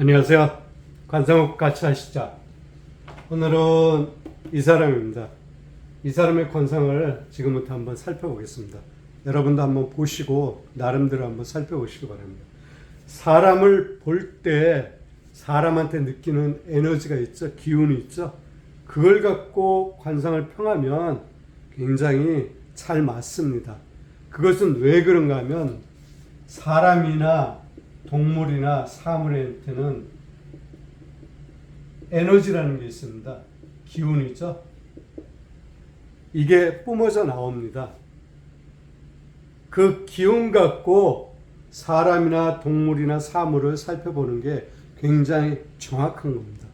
안녕하세요. 관상욱 같이 하시자. 오늘은 이 사람입니다. 이 사람의 관상을 지금부터 한번 살펴보겠습니다. 여러분도 한번 보시고 나름대로 한번 살펴보시기 바랍니다. 사람을 볼 때 사람한테 느끼는 에너지가 있죠. 기운이 있죠. 그걸 갖고 관상을 평하면 굉장히 잘 맞습니다. 그것은 왜 그런가 하면 사람이나 동물이나 사물한테는 에너지라는 게 있습니다. 기운이죠. 이게 뿜어져 나옵니다. 그 기운 갖고 사람이나 동물이나 사물을 살펴보는 게 굉장히 정확한 겁니다.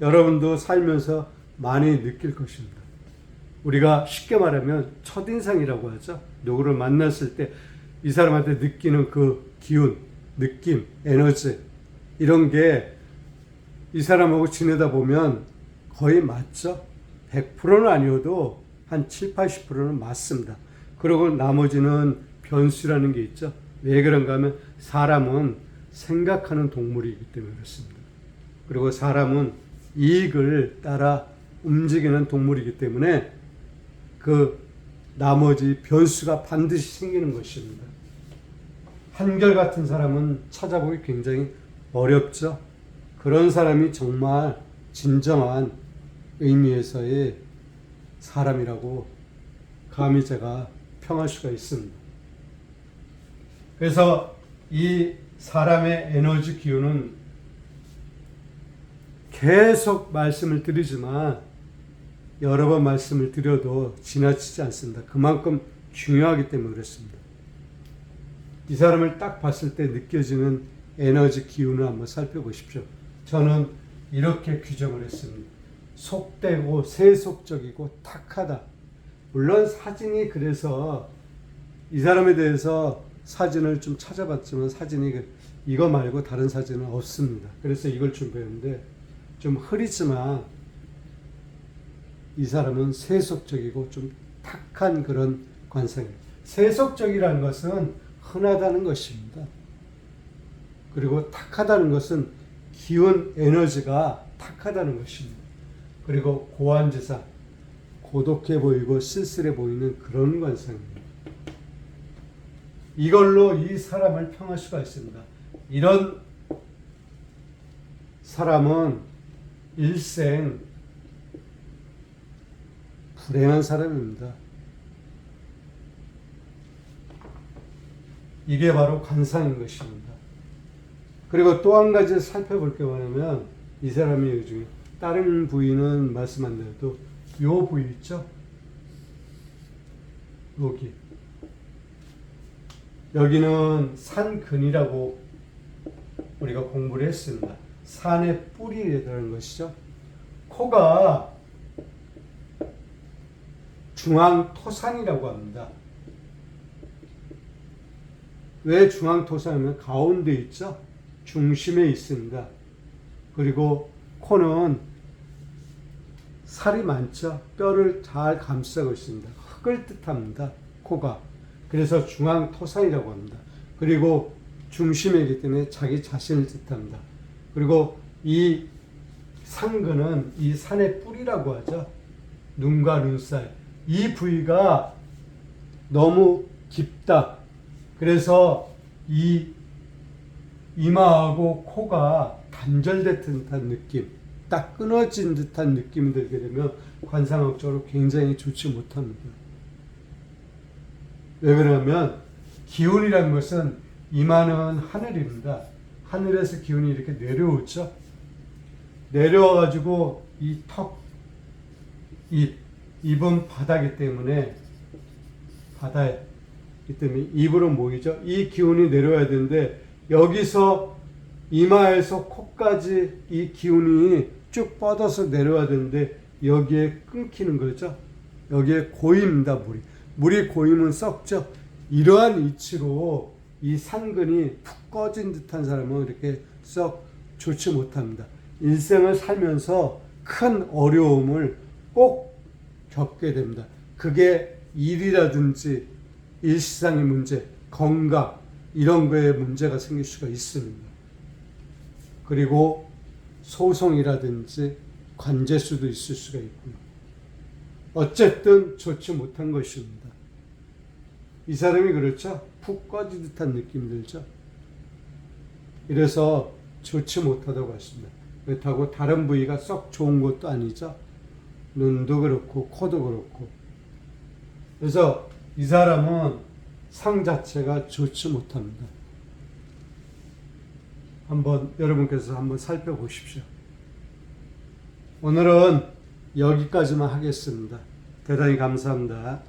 여러분도 살면서 많이 느낄 것입니다. 우리가 쉽게 말하면 첫인상이라고 하죠. 누구를 만났을 때 이 사람한테 느끼는 그 기운, 느낌, 에너지 이런 게 이 사람하고 지내다 보면 거의 맞죠. 100%는 아니어도 한 7, 80%는 맞습니다. 그리고 나머지는 변수라는 게 있죠. 왜 그런가 하면 사람은 생각하는 동물이기 때문에 그렇습니다. 그리고 사람은 이익을 따라 움직이는 동물이기 때문에 그 나머지 변수가 반드시 생기는 것입니다. 한결같은 사람은 찾아보기 굉장히 어렵죠. 그런 사람이 정말 진정한 의미에서의 사람이라고 감히 제가 평할 수가 있습니다. 그래서 이 사람의 에너지 기운은 계속 말씀을 드리지만 여러 번 말씀을 드려도 지나치지 않습니다. 그만큼 중요하기 때문에 그렇습니다. 이 사람을 딱 봤을 때 느껴지는 에너지 기운을 한번 살펴보십시오. 저는 이렇게 규정을 했습니다. 속되고 세속적이고 탁하다. 물론 사진이 그래서 이 사람에 대해서 사진을 좀 찾아봤지만 사진이 그 이거 말고 다른 사진은 없습니다. 그래서 이걸 준비했는데 좀 흐리지만 이 사람은 세속적이고 좀 탁한 그런 관상이에요. 세속적이라는 것은 흔하다는 것입니다. 그리고 탁하다는 것은 기운 에너지가 탁하다는 것입니다. 그리고 고안지사 고독해 보이고 쓸쓸해 보이는 그런 관상입니다. 이걸로 이 사람을 평할 수가 있습니다. 이런 사람은 일생 불행한 사람입니다. 이게 바로 관상인 것입니다. 그리고 또 한 가지 살펴볼 게 뭐냐면 이 사람이 이 중에 다른 부위는 말씀 안 드려도 요 부위 있죠? 여기 여기는 산근이라고 우리가 공부를 했습니다. 산의 뿌리라는 것이죠. 코가 중앙 토산이라고 합니다. 왜 중앙토산이면 가운데 있죠? 중심에 있습니다. 그리고 코는 살이 많죠? 뼈를 잘 감싸고 있습니다. 흙을 뜻합니다. 코가. 그래서 중앙토산이라고 합니다. 그리고 중심이기 때문에 자기 자신을 뜻합니다. 그리고 이 상근은 이 산의 뿌리라고 하죠. 눈과 눈살. 이 부위가 너무 깊다. 그래서 이 이마하고 코가 단절된 듯한 느낌, 딱 끊어진 듯한 느낌이 들게 되면 관상학적으로 굉장히 좋지 못합니다. 왜 그러냐면 기운이라는 것은 이마는 하늘입니다. 하늘에서 기운이 이렇게 내려오죠. 내려와 가지고 이 턱, 입, 입은 바다기 때문에 바다에 이 때문에 입으로 모이죠. 이 기운이 내려와야 되는데 여기서 이마에서 코까지 이 기운이 쭉 뻗어서 내려와야 되는데 여기에 끊기는 거죠. 여기에 고입니다, 물이. 물이 고이면 썩죠. 이러한 위치로 이 상근이 푹 꺼진 듯한 사람은 이렇게 썩 좋지 못합니다. 일생을 살면서 큰 어려움을 꼭 겪게 됩니다. 그게 일이라든지 일시상의 문제, 건강, 이런 거에 문제가 생길 수가 있습니다. 그리고 소송이라든지 관제수도 있을 수가 있고요. 어쨌든 좋지 못한 것입니다. 이 사람이 그렇죠? 푹 꺼지 듯한 느낌 들죠? 이래서 좋지 못하다고 했습니다. 그렇다고 다른 부위가 썩 좋은 것도 아니죠. 눈도 그렇고 코도 그렇고. 그래서 이 사람은 상 자체가 좋지 못합니다. 한번 여러분께서 한번 살펴보십시오. 오늘은 여기까지만 하겠습니다. 대단히 감사합니다.